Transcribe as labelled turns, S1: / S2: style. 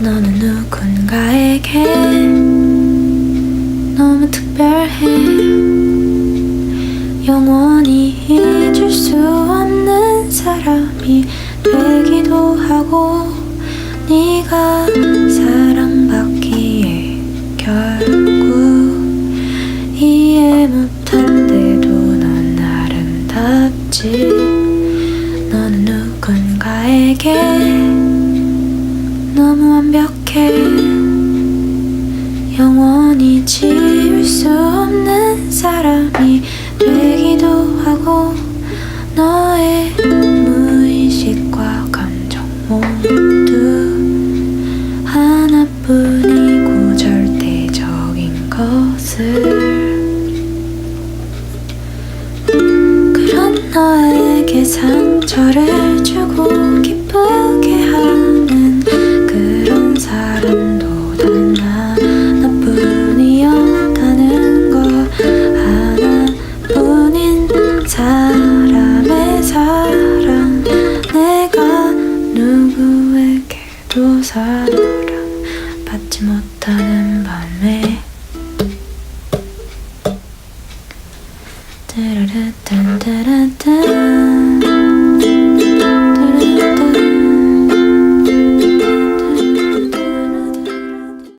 S1: 너는 누군가에게 너무 특별해. 영원히 잊을 수 없는 사람이 되기도 하고 네가 사랑받기에 결국 이해 못한데도 넌 아름답지. 너는 누군가에게 너무 완벽해. 영원히 지울 수 없는 사람이 되기도 하고 너의 무의식과 감정 모두 하나뿐이고 절대적인 것을 그런 너에게 상처를 주고 사랑 받지 못하는 밤에. 따라라딴따라딴